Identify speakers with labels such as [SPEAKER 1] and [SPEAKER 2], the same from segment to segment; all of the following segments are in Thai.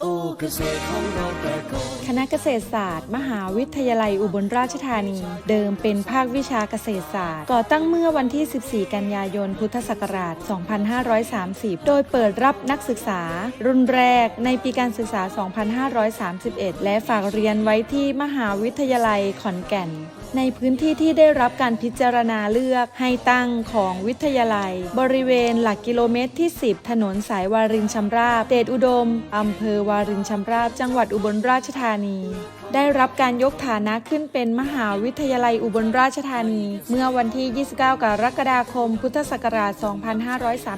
[SPEAKER 1] โอ้ เกษตรของเราแต่ก่อน
[SPEAKER 2] คณะเกษตรศาสตร์ มหาวิทยาลัยอุบลราชธานี เดิมเป็นภาควิชาเกษตรศาสตร์ ก่อตั้งเมื่อวันที่ 14 กันยายน พุทธศักราช 2530 โดยเปิดรับนักศึกษา รุ่นแรกในปีการศึกษา 2531 และฝากเรียนไว้ที่มหาวิทยาลัยขอนแก่นในพื้นที่ที่ได้รับการพิจารณาเลือกให้ตั้งของวิทยาลัย บริเวณหลักกิโลเมตรที่ 10 ถนนสายวารินชำราบเดชอุดม อำเภอวารินชำราบจังหวัดอุบลราชธานี ได้รับการยกฐานะขึ้นเป็นมหาวิทยาลัยอุบลราชธานี เมื่อวันที่ 29 กรกฎาคม พุทธศักราช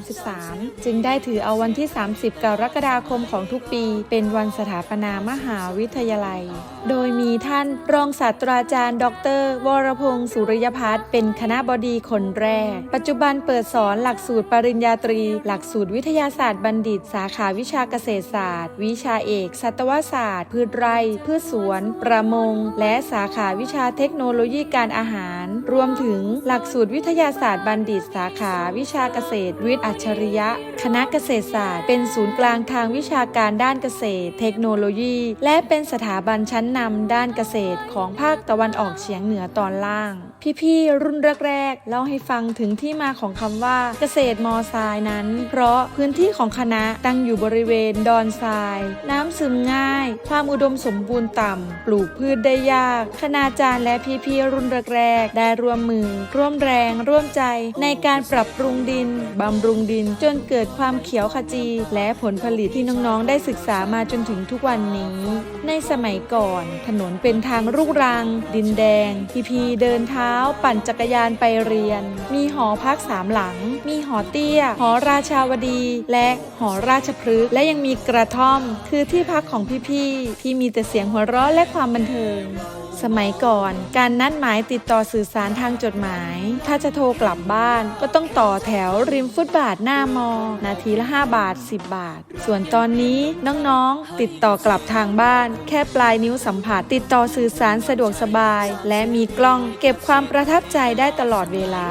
[SPEAKER 2] 2533 จึงได้ถือเอาวันที่ 30 กรกฎาคมของทุกปี เป็นวันสถาปนามหาวิทยาลัย โดยมีท่านรองศาสตราจารย์ ดร วรพงศ์สุริยพัฒน์เป็นคณะบดีคนแรก ปัจจุบันเปิดสอนหลักสูตรปริญญาตรี หลักสูตรวิทยาศาสตร์บัณฑิต สาขาวิชาเกษตรศาสตร์ วิชาเอก สัตวศาสตร์ พืชไร่ พืชสวน ประมง และสาขาวิชาเทคโนโลยีการอาหาร รวมถึงหลักสูตรวิทยาศาสตร์บัณฑิต สาขาวิชาเกษตร วิทย์อัจฉริยะ คณะเกษตรศาสตร์ เป็นศูนย์กลางทางวิชาการด้านเกษตร เทคโนโลยี และเป็นสถาบันชั้นนำด้านเกษตรของภาคตะวันออกเฉียงเหนือตอนล่าง พี่ๆรุ่นแรกๆเล่าให้ฟังถึงที่มาของคำว่าเกษตรมอทรายนั้น เพราะพื้นที่ของคณะตั้งอยู่บริเวณดอนทรายน้ำซึมง่าย ความอุดมสมบูรณ์ต่ำ ปลูกพืชได้ยาก คณาจารย์และพี่ๆรุ่นแรกๆ ได้ร่วมมือ ร่วมแรง ร่วมใจ ในการปรับปรุงดิน บำรุงดิน จนเกิดความเขียวขจี และผลผลิตที่น้องๆ ได้ศึกษามาจนถึงทุกวันนี้ ในสมัยก่อน ถนนเป็นทางลูกรัง ดินแดง พี่ๆเดินเท้า ปั่นจักรยานไปเรียน มีหอพักสามหลัง มีหอเตี้ย หอราชาวดี และหอราชพฤกษ์ และยังมีกระท่อม คือที่พักของพี่ๆที่มีแต่เสียงหัวเราะและความบันเทิง สมัยก่อน การนัดหมายติดต่อสื่อสารทางจดหมาย ถ้าจะโทรกลับบ้าน ก็ต้องต่อแถวริมฟุตบาทหน้ามอ นาทีละ 5 บาท 10 บาท ส่วนตอนนี้น้องๆ ติดต่อกลับทางบ้าน แค่ปลายนิ้วสัมผัส ติดต่อสื่อสารสะดวกสบาย และมีกล้องเก็บความประทับใจได้ตลอดเวลา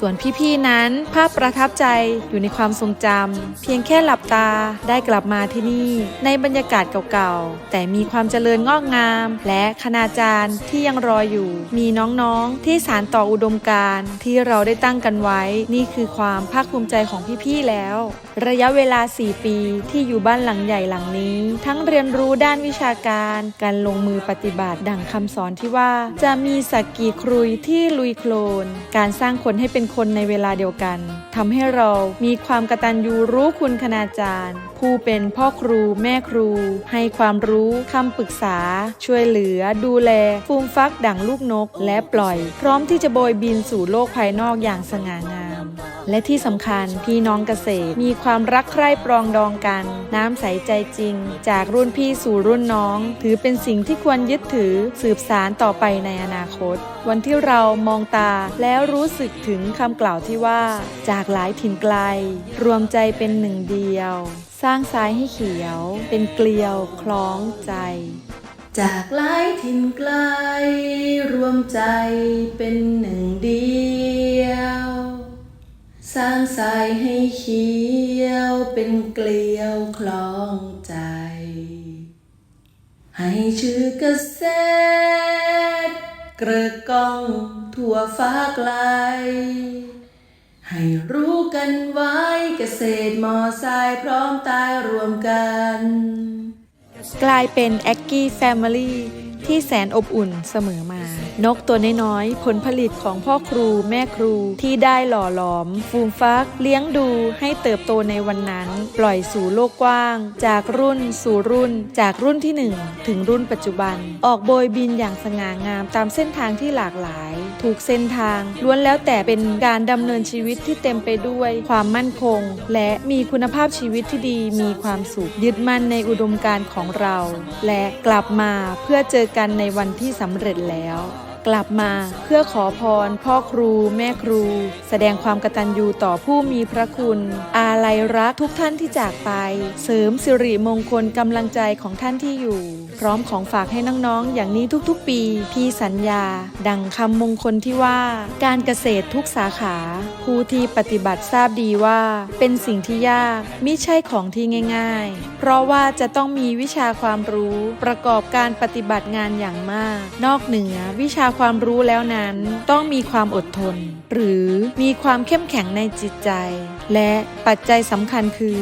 [SPEAKER 2] ส่วนพี่ๆ นั้นภาพประทับใจอยู่ในความทรงจำเพียงแค่หลับตาได้กลับมาที่นี่ ในบรรยากาศเก่าๆ แต่มีความเจริญงอกงาม และคณาจารย์ที่ยังรออยู่ มีน้องๆ ที่สารต่ออุดมการณ์ที่เราได้ตั้งกันไว้ นี่คือความภาคภูมิใจของพี่ๆแล้ว ระยะเวลา 4 ปีที่อยู่บ้านหลังใหญ่หลังนี้ ทั้งเรียนรู้ด้านวิชาการ การลงมือปฏิบัติดั่งคำสอนที่ว่า จะมีสักกีครุยที่ลุยโคลน การสร้างคนให้เป็นคนในเวลาเดียวกันทำให้เรามีความกตัญญูรู้คุณคณาจารย์ ผู้เป็นพ่อครูแม่ครู ให้ความรู้คำปรึกษา ช่วยเหลือดูแลฟูมฟักดั่งลูกนกและปล่อย พร้อมที่จะโบยบินสู่โลกภายนอกอย่างสง่างาม และที่สำคัญพี่น้องเกษตรมีความรักใคร่ปรองดองกัน น้ำใสใจจริง จากรุ่นพี่สู่รุ่นน้อง ถือเป็นสิ่งที่ควรยึดถือสืบสารต่อไปในอนาคต วันที่เรามองตาแล้วรู้สึกถึงคำกล่าวที่ว่า จากหลายถิ่นไกล รวมใจเป็นหนึ่งเดียว สร้างสายให้เขียว เป็นเกลียวคล้องใจ
[SPEAKER 3] จากหลายถิ่นไกล รวมใจเป็นหนึ่งเดียว สร้างสายให้เขียวเป็นเกลียวคล้องใจ ให้ชื่อเกษตรเกระก้องทั่วฟ้าไกล ให้รู้กันไว้เกษตรมอสายพร้อมตายรวมกัน
[SPEAKER 2] กลายเป็นแอคกี้แฟมิลี่ ที่แสนอบอุ่นเสมอมา นกตัวน้อยๆ ผลผลิตของพ่อครูแม่ครูที่ได้หล่อหลอม ฟูมฟัก เลี้ยงดูให้เติบโตในวันนั้น ปล่อยสู่โลกกว้าง จากรุ่นสู่รุ่น จากรุ่นที่หนึ่งถึงรุ่นปัจจุบัน ออกโบยบินอย่างสง่างามตามเส้นทางที่หลากหลาย ถูกเส้นทางล้วนแล้วแต่เป็นการดำเนินชีวิตที่เต็มไปด้วยความมั่นคง และมีคุณภาพชีวิตที่ดีมีความสุขยึดมั่นในอุดมการณ์ของเรา และกลับมาเพื่อเจอกันในวันที่สำเร็จแล้ว กลับมาเพื่อขอพร พ่อครู แม่ครู แสดงความกตัญญูต่อผู้มีพระคุณ อาลัยรักทุกท่านที่จากไป เสริมสิริมงคลกำลังใจของท่านที่อยู่ พร้อมของฝากให้น้องๆ อย่างนี้ทุกๆ ปี พี่สัญญา ดังคำมงคลที่ว่า การเกษตรทุกสาขา ผู้ที่ปฏิบัติทราบดีว่า เป็นสิ่งที่ยากมิใช่ของที่ง่าย ๆ เพราะว่าจะต้องมีวิชาความรู้ประกอบการปฏิบัติงานอย่างมาก นอกเหนือวิชาความรู้แล้วนั้น ต้องมีความอดทน หรือมีความเข้มแข็งในจิตใจ และปัจจัยสำคัญคือ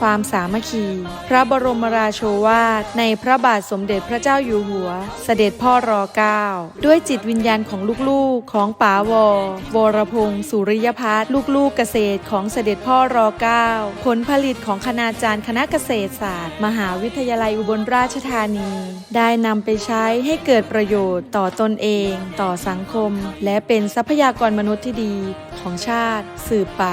[SPEAKER 2] ความสามัคคี พระบรมราโชวาท ในพระบาทสมเด็จพระเจ้าอยู่หัว เสด็จพ่อรอเก้าด้วยจิตวิญญาณของลูกๆ ของป๋าวอวรพงศ์สุริยพัฒน์ลูกๆเกษตรของเสด็จพ่อรอเก้าผลผลิตของคณาจารย์คณะเกษตรศาสตร์ มหาวิทยาลัยอุบลราชธานี ได้นำไปใช้ให้เกิดประโยชน์ต่อตนเอง ต่อสังคม และเป็นทรัพยากรมนุษย์ที่ดีของชาติสืบไป